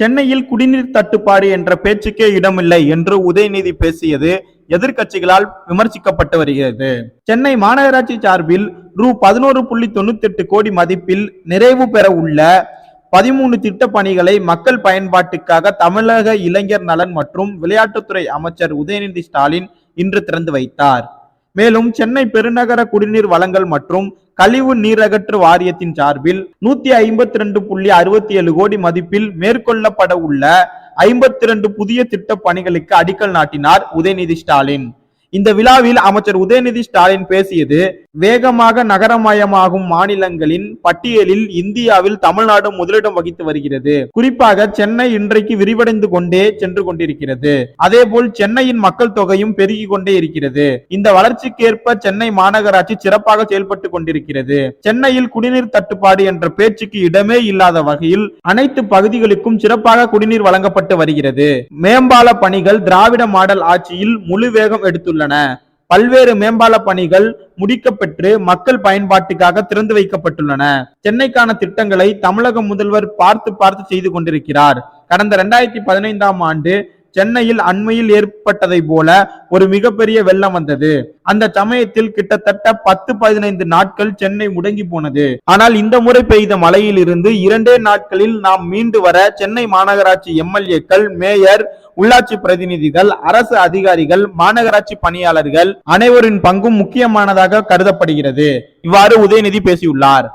சென்னையில் குடிநீர் தட்டுப்பாடு என்ற பேச்சுக்கே இடமில்லை என்று உதயநிதி பேசியது எதிர்கட்சிகளால் விமர்சிக்கப்பட்டு வருகிறது. சென்னை மாநகராட்சி சார்பில் ரூ பதினோரு புள்ளி தொண்ணூத்தி எட்டு கோடி மதிப்பில் நிறைவு பெற உள்ள பதிமூணு திட்ட பணிகளை மக்கள் பயன்பாட்டுக்காக தமிழக இளைஞர் நலன் மற்றும் விளையாட்டுத்துறை அமைச்சர் உதயநிதி ஸ்டாலின் இன்று திறந்து வைத்தார். மேலும் சென்னை பெருநகர குடிநீர் வளங்கள் மற்றும் கழிவு நீரகற்று வாரியத்தின் சார்பில் நூத்தி ஐம்பத்தி ரெண்டு புள்ளி அறுபத்தி ஏழு கோடி மதிப்பில் மேற்கொள்ளப்பட உள்ள ஐம்பத்தி ரெண்டு புதிய திட்ட பணிகளுக்கு அடிக்கல் நாட்டினார் உதயநிதி ஸ்டாலின். இந்த விழாவில் அமைச்சர் உதயநிதி ஸ்டாலின் பேசியது வேகமாக நகரமயமாகும் மாநிலங்களின் பட்டியலில் இந்தியாவில் தமிழ்நாடு முதலிடம் வகித்து வருகிறது. குறிப்பாக சென்னை இன்றைக்கு விரிவடைந்து கொண்டே சென்று கொண்டிருக்கிறது. அதேபோல் சென்னையின் மக்கள் தொகையும் பெருகி கொண்டே இருக்கிறது. இந்த வளர்ச்சிக்கேற்ப சென்னை மாநகராட்சி சிறப்பாக செயல்பட்டு கொண்டிருக்கிறது. சென்னையில் குடிநீர் தட்டுப்பாடு என்ற பேச்சுக்கு இடமே இல்லாத வகையில் அனைத்து பகுதிகளுக்கும் சிறப்பாக குடிநீர் வழங்கப்பட்டு வருகிறது. மேம்பால பணிகள் திராவிட மாடல் ஆட்சியில் முழு வேகம் எடுத்துள்ளன. பல்வேறு மேம்பால பணிகள் முடிக்கப்பெற்று மக்கள் பயன்பாட்டுக்காக திறந்து வைக்கப்பட்டுள்ளன. சென்னைக்கான திட்டங்களை தமிழக முதல்வர் பார்த்து பார்த்து செய்து கொண்டிருக்கிறார். கடந்த இரண்டாயிரத்தி பதினைந்தாம் ஆண்டு சென்னையில் அண்மையில் ஏற்பட்டதை போல ஒரு மிகப்பெரிய வெள்ளம் வந்தது. அந்த சமயத்தில் கிட்டத்தட்ட பத்து பதினைந்து நாட்கள் சென்னை முடங்கி போனது. ஆனால் இந்த முறை பெய்த மழையில் இருந்து இரண்டே நாட்களில் நாம் மீண்டு வர சென்னை மாநகராட்சி எம்எல்ஏக்கள் மேயர் உள்ளாட்சி பிரதிநிதிகள் அரசு அதிகாரிகள் மாநகராட்சி பணியாளர்கள் அனைவரின் பங்கும் முக்கியமானதாக கருதப்படுகிறது. இவ்வாறு உதயநிதி பேசியுள்ளார்.